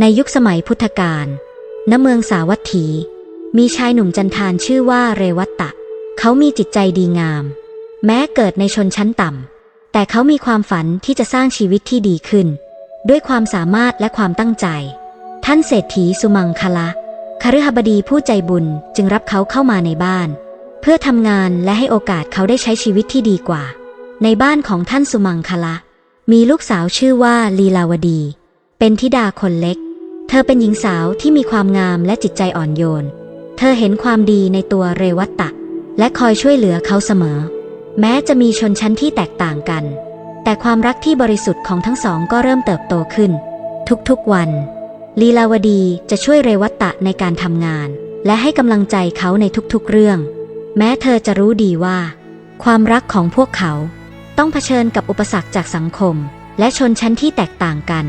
ในยุคสมัยพุทธกาล ณ เมืองสาวัตถี มีชายหนุ่มจันทานชื่อว่าเรวัตตะ เขามีจิตใจดีงาม แม้เกิดในชนชั้นต่ำ แต่เขามีความฝันที่จะสร้างชีวิตที่ดีขึ้น ด้วยความสามารถและความตั้งใจ ท่านเศรษฐีสุมังคละคฤหบดีผู้ใจบุญจึงรับเขาเข้ามาในบ้าน เพื่อทำงานและให้โอกาสเขาได้ใช้ชีวิตที่ดีกว่า ในบ้านของท่านสุมังคละ มีลูกสาวชื่อว่าลีลาวดี เป็นธิดาคนเล็ก เธอเป็นหญิงสาวที่มีความงามและจิตใจอ่อนโยน เธอเห็นความดีในตัวเรวัตตะ และคอยช่วยเหลือเขาเสมอ แม้จะมีชนชั้นที่แตกต่างกัน แต่ความรักที่บริสุทธิ์ของทั้งสองก็เริ่มเติบโตขึ้น ทุกๆวันลีลาวดีจะช่วยเรวัตตะในการทำงาน และให้กำลังใจเขาในทุกๆเรื่อง แม้เธอจะรู้ดีว่า ความรักของพวกเขา ต้องเผชิญกับอุปสรรคจากสังคม และชนชั้นที่แตกต่างกัน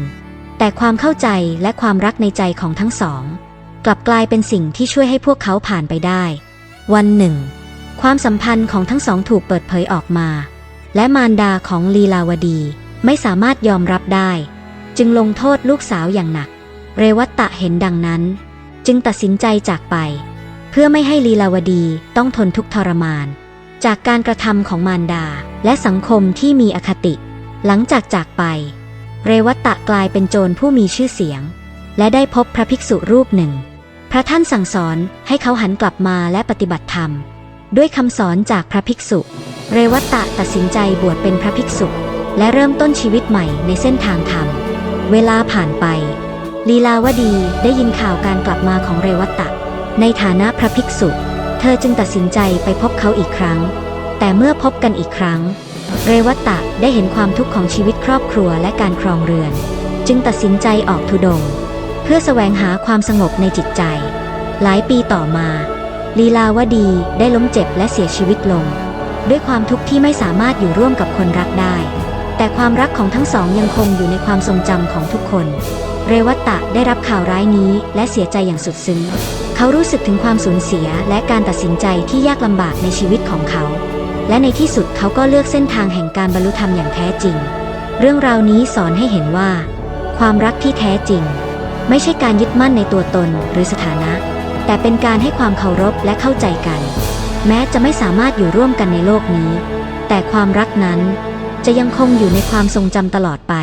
แต่ความเข้าใจและความรักในใจของทั้งสอง กลับกลายเป็นสิ่งที่ช่วยให้พวกเขาผ่านไปได้ วันหนึ่ง ความสัมพันธ์ของทั้งสองถูกเปิดเผยออกมา และมารดาของลีลาวดีไม่สามารถยอมรับได้ จึงลงโทษลูกสาวอย่างหนัก เรวัตตะเห็นดังนั้น จึงตัดสินใจจากไป เพื่อไม่ให้ลีลาวดีต้องทนทุกข์ทรมาน จากการกระทำของมารดาและสังคมที่มีอคติ หลังจากจากไป เรวัตตะกลายเป็นโจรผู้มีชื่อเสียง และได้พบพระภิกษุรูปหนึ่ง พระท่านสั่งสอนให้เขาหันกลับมาและปฏิบัติธรรม ด้วยคำสอนจากพระภิกษุ เรวัตตะตัดสินใจบวชเป็นพระภิกษุ และเริ่มต้นชีวิตใหม่ในเส้นทางธรรม เวลาผ่านไป ลีลาวดีได้ยินข่าวการกลับมาของเรวัตตะ ในฐานะพระภิกษุ เธอจึงตัดสินใจไปพบเขาอีกครั้ง แต่เมื่อพบกันอีกครั้ง เรวัตตะได้เห็นความทุกข์ของชีวิตครอบครัวและการครองเรือน จึงตัดสินใจออกทุดง เพื่อแสวงหาความสงบในจิตใจ หลายปีต่อมา ลีลาวดีได้ล้มเจ็บและเสียชีวิตลง ด้วยความทุกข์ที่ไม่สามารถอยู่ร่วมกับคนรักได้ แต่ความรักของทั้งสองยังคงอยู่ในความทรงจำของทุกคน เรวัตตะได้รับข่าวร้ายนี้และเสียใจอย่างสุดซึ้ง เขารู้สึกถึงความสูญเสียและการตัดสินใจที่ยากลำบากในชีวิตของเขา และในที่สุดเขาก็เลือกเส้นทางแห่งการบรรลุธรรมอย่างแท้จริง เรื่องราวนี้สอนให้เห็นว่า ความรักที่แท้จริง ไม่ใช่การยึดมั่นในตัวตนหรือสถานะ แต่เป็นการให้ความเคารพและเข้าใจกัน แม้จะไม่สามารถอยู่ร่วมกันในโลกนี้ แต่ความรักนั้นจะยังคงอยู่ในความทรงจำตลอดไป